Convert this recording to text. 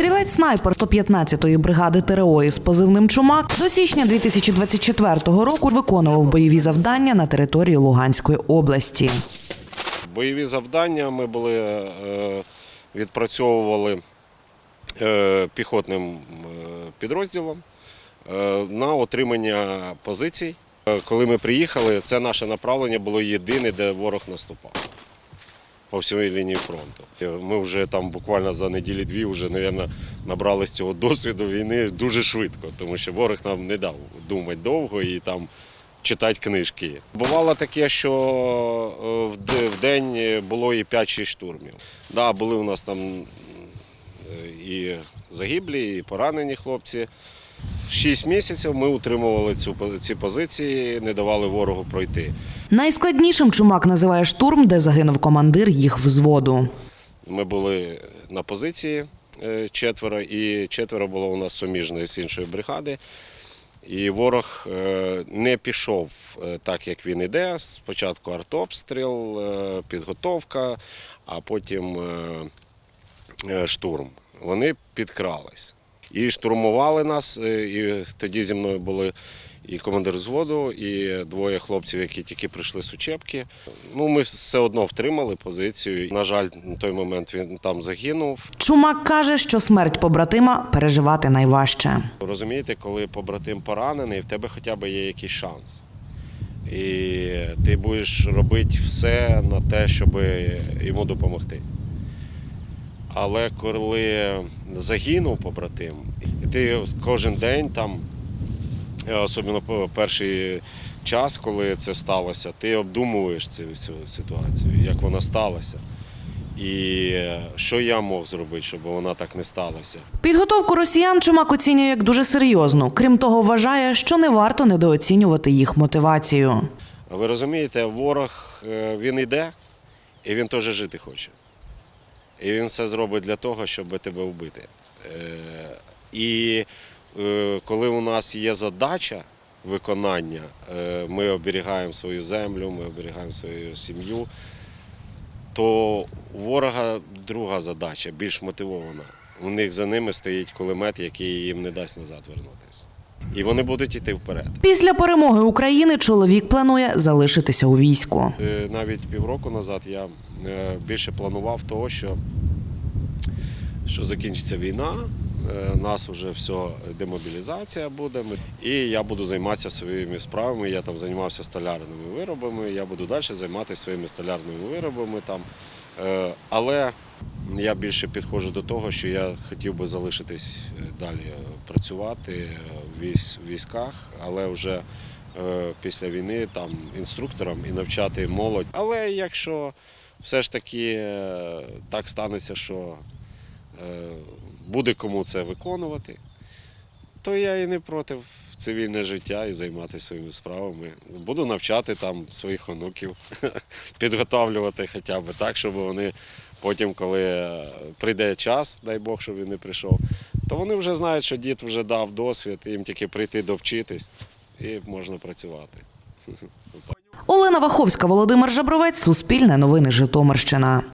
Стрілець-снайпер 115-ї бригади ТРО із позивним Чумак до січня 2024 року виконував бойові завдання на території Луганської області. Бойові завдання ми були е, відпрацьовували е, піхотним е, підрозділом на отримання позицій. Коли ми приїхали, це наше направлення було єдине, де ворог наступав по всій лінії фронту. Е, Ми вже там буквально за неділі-дві вже, мабуть, набрались цього досвіду війни дуже швидко, тому що ворог нам не дав думати довго і там читати книжки. Бувало таке, що е, в день було і 5-6 штурмів. Да, були у нас там е, і загиблі, і поранені хлопці. Шість місяців ми утримували цю ці позиції, не давали ворогу пройти. Найскладнішим Чумак називає штурм, де загинув командир їх взводу. Ми були на позиції е, четверо, і четверо було у нас суміжної з іншої бригади. І ворог е, не пішов е, так, як він іде. Спочатку артобстріл, підготовка, а потім штурм. Вони підкрались. І штурмували нас. І тоді зі мною були і командир взводу, і двоє хлопців, які тільки прийшли з учебки. Ну, ми все одно втримали позицію. На жаль, на той момент він там загинув. Чумак каже, що смерть побратима переживати найважче. Розумієте, коли побратим поранений, в тебе хоча б є якийсь шанс. І ти будеш робити все на те, щоб йому допомогти. Але коли загинув побратим, і ти кожен день там, особливо перший час, коли це сталося, ти обдумуєш цю, цю ситуацію, як вона сталася. І е, що я мог зробити, щоб вона так не сталася. Підготовку росіян Чумак оцінює як дуже серйозну. Крім того, вважає, що не варто недооцінювати їх мотивацію. Ви розумієте, ворог е, він йде і він теж жити хоче. І він все зробить для того, щоб тебе вбити. Е, І е, коли у нас є задача виконання, е, ми оберігаємо свою землю, ми оберігаємо свою сім'ю, то у ворога друга задача, більш мотивована. У них за ними стоїть кулемет, який їм не дасть назад вернутися. І вони будуть йти вперед. Після перемоги України чоловік планує залишитися у війську. Е, Навіть півроку назад я е, більше планував того, що, що закінчиться війна, е, нас вже все, демобілізація буде. І я буду займатися своїми справами. Я там займався столярними виробами, я буду далі займатися своїми столярними виробами. Там. Е, Але я більше підходжу до того, що я хотів би залишитись е, далі е, працювати е, в військах, але вже е, після війни там інструктором і навчати молодь. Але якщо все ж таки е, так станеться, що е, буде кому це виконувати, то я і не проти в цивільне життя і займатися своїми справами. Буду навчати там своїх онуків, підготовлювати хоча б так, щоб вони потім, коли е, прийде час, дай Бог, щоб він не прийшов, то вони вже знають, що дід вже дав досвід, їм тільки прийти довчитись і можна працювати. Олена Ваховська, Володимир Жабровець, Суспільне новини Житомирщина.